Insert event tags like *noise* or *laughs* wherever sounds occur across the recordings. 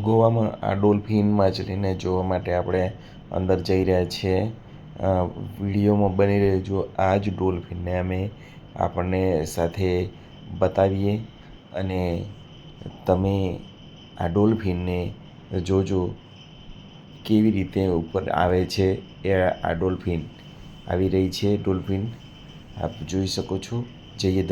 ગોવામાં આ ડોલ્ફિન માછલીને જોવા માટે આપણે અંદર જઈ રહ્યા છીએ વિડીયોમાં બની રહ્યો જો આ જ ડોલ્ફિનને અમે આપણને સાથે બતાવીએ અને તમે આ ડોલ્ફિનને જોજો કેવી રીતે ઉપર આવે છે એ આ ડોલ્ફિન આવી રહી છે ડોલ્ફિન આપ જોઈ શકો છો જઈએ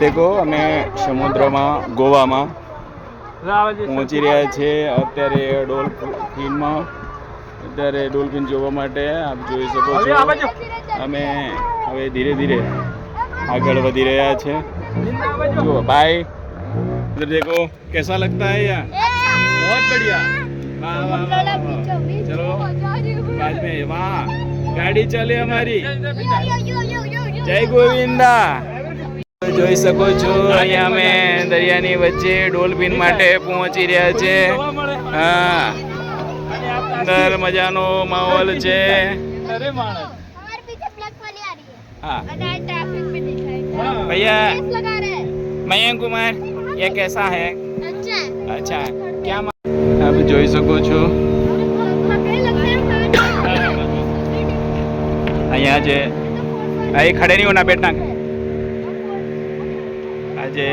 દેખો અમે સમુદ્રમાં ગોવામાં પહોંચી રહ્યા છે અત્યારે ડોલ્ફિનમાં અત્યારે ડોલ્ફિન જોવા માટે આપ જોઈ શકો છો અમે હવે ધીરે ધીરે આગળ વધી રહ્યા છે જો બાય उधर देखो कैसा लगता है यहाँ बहुत बढ़िया વાહ वाह વાહ चलो बाद में वाह गाड़ी चले हमारी जय गोविंदा જોઈ શકો છો અહીંયા અમે દરિયાની વચ્ચે ડોલ્ફિન માટે પહોંચી રહ્યા છે હા અંદર મજાનો માહોલ છે હા ભૈયા મયંક કુમાર એ કેસા है અચ્છા ક્યાં આપ જોઈ શકો છો અહીંયા છે અહીં ખડે નહીં હોના બેઠા જે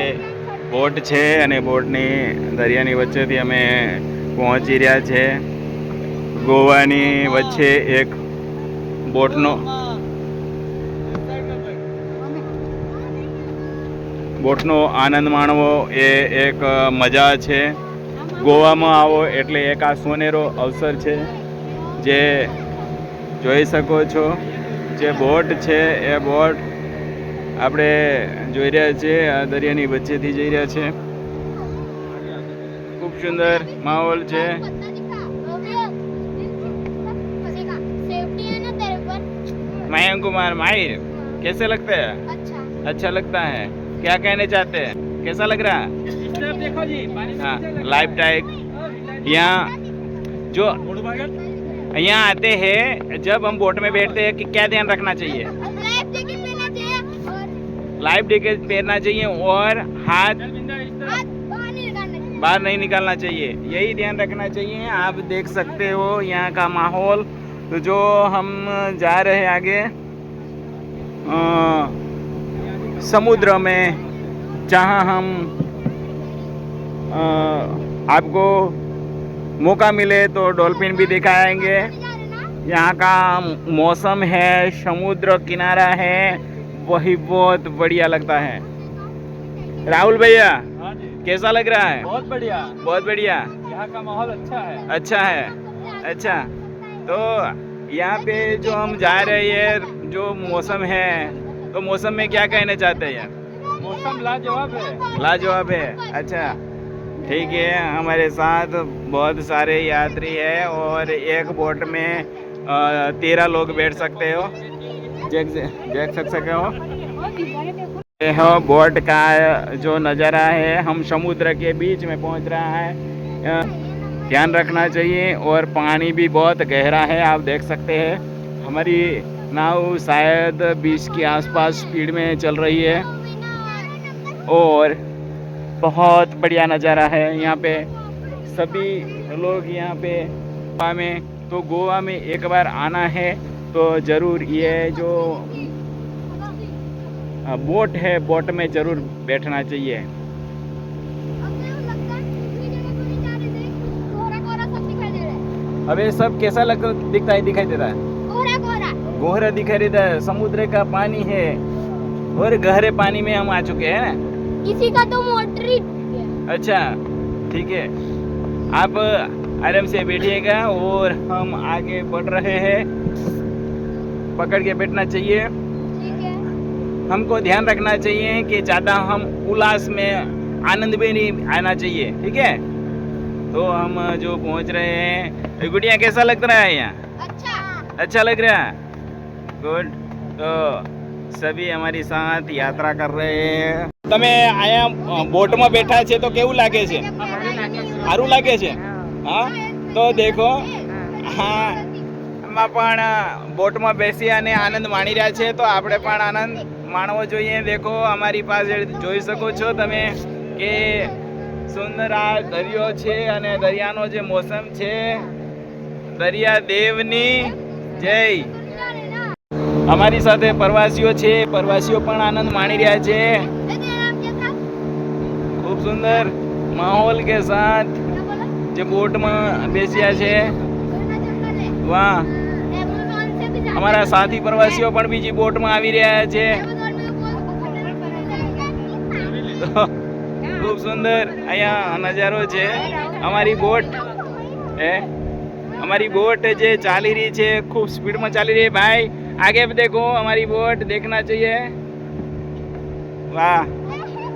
બોટ છે અને બોટની દરિયાની વચ્ચેથી અમે પહોંચી રહ્યા છે ગોવાની વચ્ચે એક બોટનો બોટનો આનંદ માણવો એ એક મજા છે ગોવામાં આવો એટલે એક આ સોનેરો અવસર છે જે જોઈ શકો છો જે બોટ છે એ બોટ આપણે જોઈ रहा है આ દરિયાની વચ્ચેથી જઈ रहा है खूब सुंदर माहौल मयंक कुमार माहिर कैसे लगते हैं अच्छा अच्छा लगता है क्या कहने चाहते हैं कैसा लग रहा है हाँ लाइफ टाइप यहाँ जो यहाँ आते हैं जब हम बोट में बैठते हैं कि क्या ध्यान रखना चाहिए लाइफ जैकेट पहनना चाहिए और हाथ बाहर नहीं निकालना चाहिए यही ध्यान रखना चाहिए आप देख सकते हो यहाँ का माहौल तो जो हम जा रहे हैं आगे आ, समुद्र में जहाँ हम आ, आपको मौका मिले तो डॉल्फिन भी दिखाएंगे यहाँ का मौसम है समुद्र किनारा है वही बहुत बढ़िया लगता है राहुल भैया हाँ कैसा लग रहा है बहुत बढ़िया बहुत बढ़िया यहाँ का माहौल अच्छा है अच्छा है अच्छा तो यहाँ पे जो हम जा रहे हैं जो मौसम है तो मौसम में क्या कहना चाहते हैं यार मौसम लाजवाब है लाजवाब है अच्छा ठीक है हमारे साथ बहुत सारे यात्री है और एक बोट में तेरह लोग बैठ सकते हो देख सक सके हो यह बोट का जो नज़ारा है हम समुद्र के बीच में पहुंच रहा है ध्यान रखना चाहिए और पानी भी बहुत गहरा है आप देख सकते हैं हमारी नाव शायद बीच के आसपास स्पीड में चल रही है और बहुत बढ़िया नज़ारा है यहाँ पे सभी लोग यहाँ पे गोवा में तो गोवा में एक बार आना है आप तो ज़रूर ये जो हाँ, बोट है बोट में ज़रूर बैठना चाहिए अब सब कैसा लग दिखता है दिखाई रहा है गोहरा दिखाई देता है समुद्र का पानी है और गहरे पानी में हम आ चुके हैं ना किसी का तो मोटर ही अच्छा ठीक है आप आराम से बैठिएगा और हम आगे बढ़ रहे हैं पकड़ के बैठना चाहिए ठीक है। हमको ध्यान रखना चाहिए कि ज़्यादा हम उल्लास में आनंद में नहीं आना चाहिए ठीक है तो हम जो पहुंच रहे हैं गुड़िया कैसा लग रहा है यहाँ अच्छा अच्छा लग रहा है गुड तो सभी हमारी साथ यात्रा कर रहे हैं ते आया बोट में बैठा है तो केव लगे सारू लगे हाँ तो देखो हाँ માં પણ બોટમાં બેસી અને આનંદ માણી રહ્યા છે તો આપણે પણ આનંદ માણવો જોઈએ દેખો અમારી પાસે જોઈ શકો છો તમે કે સુંદર આ દરિયો છે અને દરિયાનો જે મોસમ છે દરિયા દેવની જય અમારી સાથે પ્રવાસીઓ છે પ્રવાસીઓ પણ આનંદ માણી રહ્યા છે ખૂબ સુંદર માહોલ કે સાથ જે બોટમાં બેસ્યા છે વાહ અમારા સાથી પ્રવાસીઓ પણ બીજી બોટમાં આવી રહ્યા છે *laughs* ખૂબ સુંદર અહીંયા નજારો છે અમારી બોટ હે અમારી બોટ જે ચાલી રહી છે ખૂબ સ્પીડમાં ચાલી રહી ભાઈ આગે દેખો અમારી બોટ દેખના જોઈએ વાહ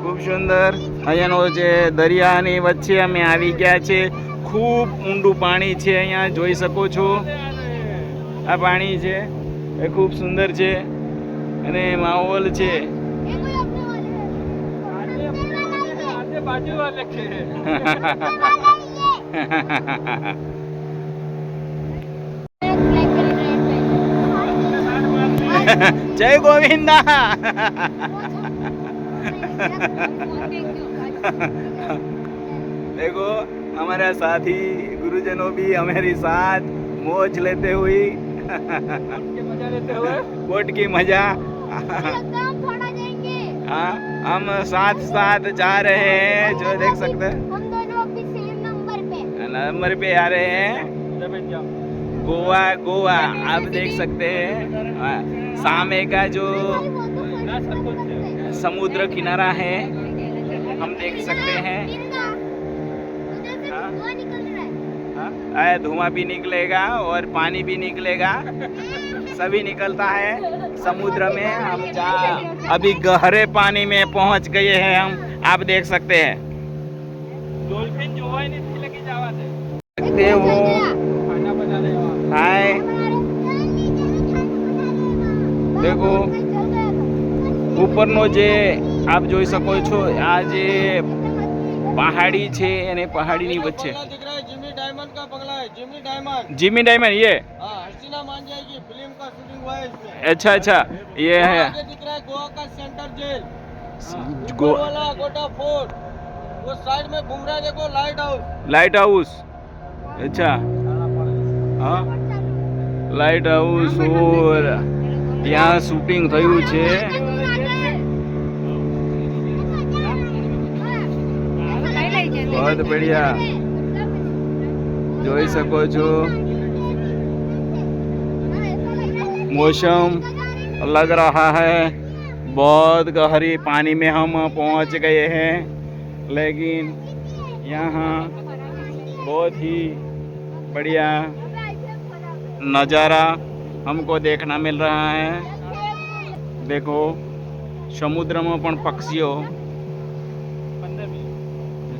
ખૂબ સુંદર અહીંયાનો જે દરિયાની વચ્ચે અમે આવી ગયા છે ખૂબ ઊંડું પાણી છે અહીંયા જોઈ શકો છો આ પાણી છે એ ખૂબ સુંદર છે અને માહોલ છે જય ગોવિંદા देखो हमारा साथी गुरुजनों भी हमारी साथ मौज लेते हुए बोट की मजा हाँ हम साथ साथ जा रहे हैं जो देख सकते हैं नंबर हाँ, पे आ रहे हैं गोवा गोवा आप देख सकते हैं हाँ, सामे का जो तो समुद्र किनारा है हम देख सकते हैं है धुआं भी निकलेगा और पानी भी निकलेगा सभी निकलता है समुद्र में हम जहाँ अभी गहरे पानी में पहुंच गए हैं हम आप देख सकते हैं सकते हो हाय देखो ઉપરનો જે આપ જોઈ શકો છો આ જે પહાડી છે અને પહાડીની વચ્ચે जिमी डायमंड जिमी डायमंड ये हसीना मान जाएगी फिल्म का शूटिंग हुआ है इसमें अच्छा अच्छा ये है दिख रहा है गोवा का सेंटर जेल हाँ, गो... वाला गोटा फोर्ट वो साइड में घूम रहा है देखो लाइट हाउस लाइट हाउस अच्छा हाँ લાઇટ હાઉસ ઓર ત્યાં શૂટિંગ થયું છે બહુ જોઈ શકો मौसम लग रहा है बहुत गहरी पानी में हम पहुंच गए हैं लेकिन यहाँ बहुत ही बढ़िया नज़ारा हमको देखना मिल रहा है देखो समुद्र में पक्षीओ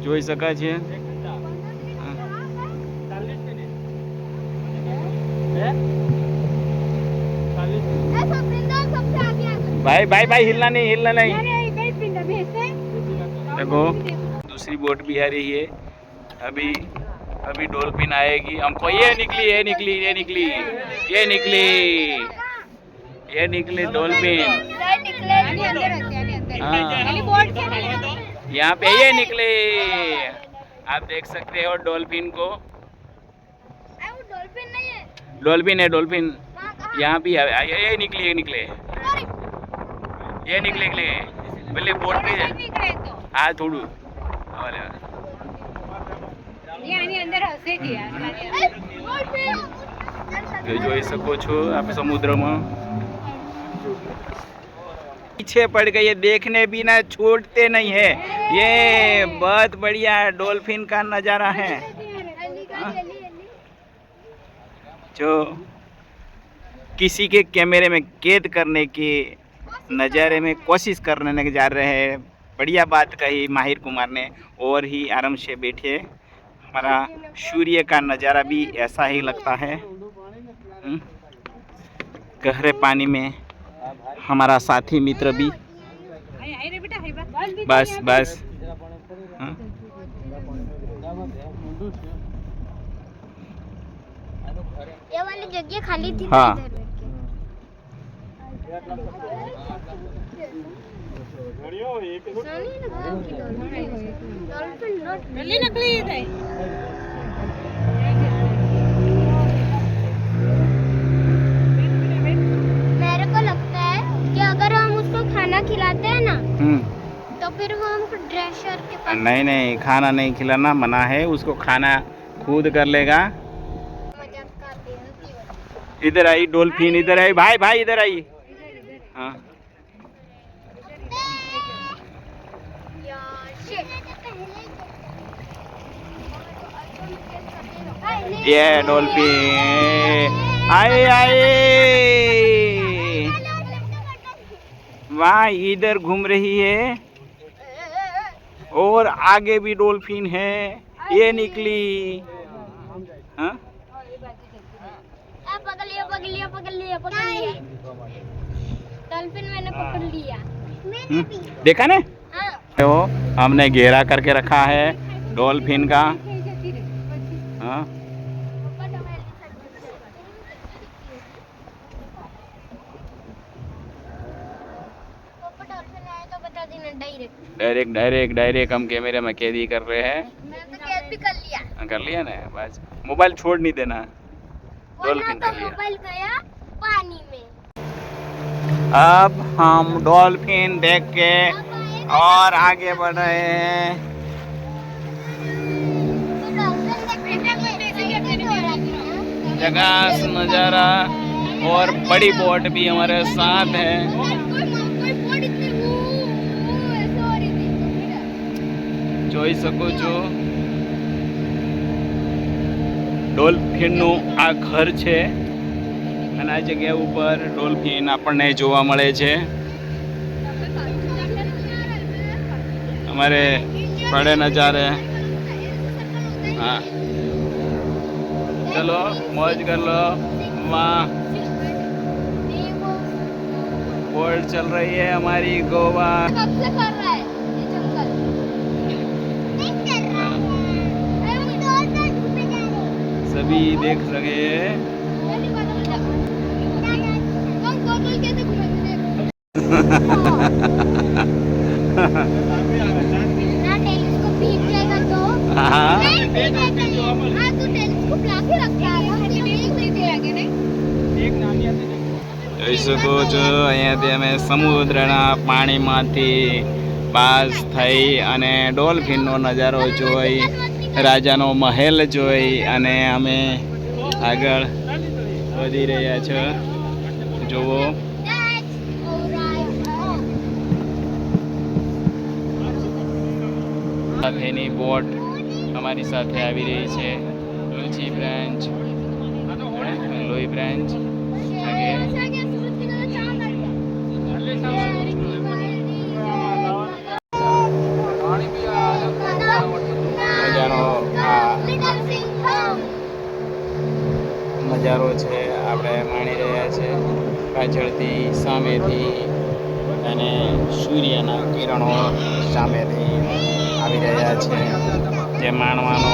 જોઈ सका છે भाई भाई भाई हिलना नहीं हिलना नहीं देखो दूसरी बोट भी आ रही है अभी अभी डोल्फिन आएगी हमको ये निकली ये निकली ये निकली ये निकली ये निकली डोल्फिन हाँ। यहाँ पे ये निकले आप देख सकते हो डॉल्फिन को डॉल्फिन है डॉल्फिन यहाँ भी ये निकले ये निकले ये निकले के लिए બોટ ની હા થોડું હવે पीछे पड़ गए देखने बिना छोड़ते नहीं है ये बहुत बढ़िया डॉल्फिन का नज़ारा है हाँ। जो किसी के कैमरे में कैद करने की नज़ारे में कोशिश करने जा रहे हैं बढ़िया बात कही माहिर कुमार ने और ही आराम से बैठे हमारा सूर्य का नज़ारा भी ऐसा ही लगता है हम्म। गहरे पानी में हमारा साथी मित्र भी बस बस हाँ। ये वाली जगह खाली थी हाँ अगर हम उसको खाना खिलाते हैं ना हम्म। तो फिर वो हमको ड्रेसर के पास नहीं नहीं खाना नहीं खिलाना मना है उसको खाना खुद कर लेगा इधर आई डोल्फिन इधर आई भाई भाई इधर आई हाँ जय डोल्फी आए आए वहाँ इधर घूम रही है और आगे भी डोल्फिन है ये निकली हाँ? पकड़ लिया पकड़ लिया पकड़ लिया डॉल्फिन मैंने हाँ। पकड़ लिया हम्म। देखा ना हाँ। तो हमने घेरा करके रखा है डॉल्फिन का डायरेक्ट डायरेक्ट डायरेक्ट हम कैमरे में कैदी कर रहे हैं तो कर लिया हाँ, कर लिया ना बस मोबाइल छोड़ नहीं देना डॉल्फिन तो कर लिया पानी में अब हम डॉल्फिन देख के तो और आगे बढ़ रहे हैं तो जगह नज़ारा और बड़ी बोट भी हमारे साथ है જોઈ શકો છો ડોલ્ફિનનું આ ઘર છે અને આ જગ્યા ઉપર ડોલ્ફિન આપણને જોવા મળે છે અમારે પડે નજારે હા ચલો મોજ કર લો માં बोर्ड चल रही है हमारी गोवा सभी देख सके જોઈ શકો છો અહીંયાથી અમે સમુદ્રના પાણીમાંથી પાસ થઈ અને નો નજારો જોઈ રાજાનો મહેલ જોઈ અને અમે આગળ વધી રહ્યા છો જુઓ સાથેની બોટ અમારી સાથે આવી રહી છે લુચી બ્રાન્ચ લોહી બ્રાન્ચ નજારો છે આપણે માણી રહ્યા છે પાછળથી સામેથી અને સૂર્યના કિરણો સામેથી આવી રહ્યા છે જે માણવાનો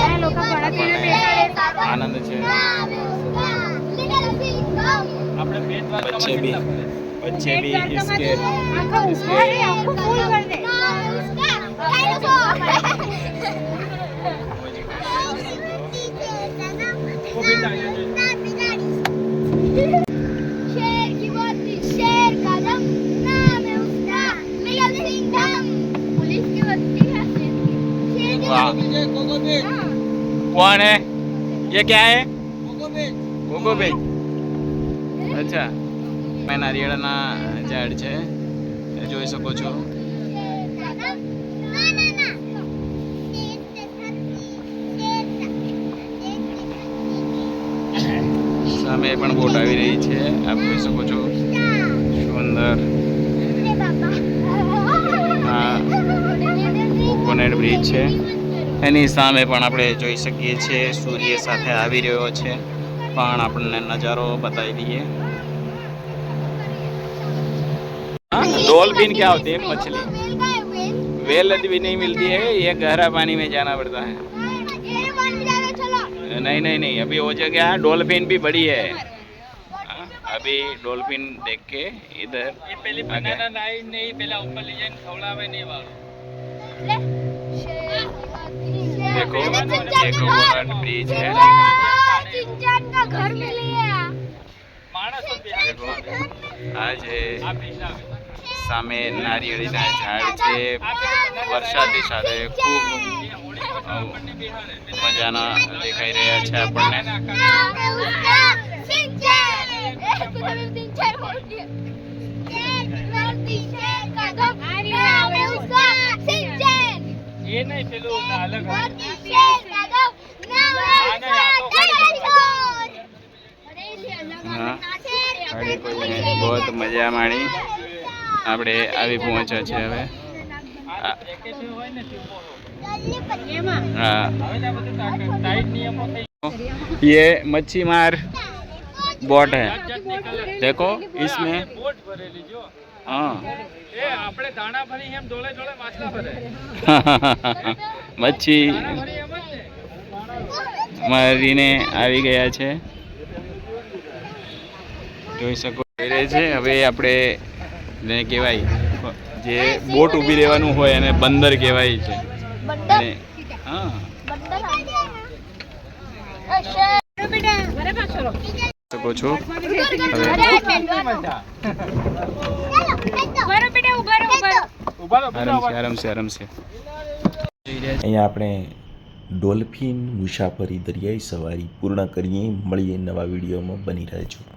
આનંદ છે વચ્ચે બી વચ્ચે બી कौन है ये क्या है ગોગો બેગ અચ્છા મેં નારિયેળના ઝાડ છે એ જોઈ શકો છો સામે પણ બોટ આવી રહી છે આપ જોઈ શકો છો સુંદર કોકોનટ બ્રિજ છે कहीं सामने पण आपणले जोय शकीये छे सूर्य સાથે આવી રહ્યો છે પણ આપણે નજારો બતાવી દઈએ ડોલ્ફિન કે હોતી હે મછલી વેલ ડોલ્ફિન નહીં મળતી હે યે ઘેરા પાણી મે જના પડતા હે નહીં નહીં નહીં અભી હો જ ગયા ડોલ્ફિન ભી બડી હે અભી ડોલ્ફિન દેખ કે इधर યે પેલે બનાના લાઈ નહીં પેલે ઉપર લેજે થવલાવે નહીં વાલો देखो देखो गोवर्धन ब्रिज है का घर देखो આજે સામે નારિયેળીના ઝાડ છે વરસાદની સાથે ખૂબ મજાના દેખાઈ રહ્યા છે આપણને એ નહીં પેલું અલગ અલગ બોટ છે તાદવ ના ના તળ જોર બરેલીથી અલગ અલગ ના છે આ બધા કુલીયે બહુત મજા માણી આપણે આવી પહોંચ્યા છે હવે આ બ્રેકેટ મે હોય ને તું પહોંચો હા હવે તો બધા ટાઈટ નિયમો થઈ ગયા યે મચ્છી માર બોટ હે દેખો इसमें બોટ ભરે લીજો હા *laughs* મચ્છી મારીને આવી ગયા છે જોઈ શકો રહે છે હવે આપણે કહેવાય જે બોટ ઊભી રહેવાનું હોય એને બંદર કહેવાય છે શકો છો *laughs* બેટા છે આરામ છે આરામ છે અહીંયા આપણે ડોલ્ફિન મુસાફરી દરિયાઈ સવારી પૂર્ણ કરીએ મળીએ નવા વિડીયોમાં બની રહેજો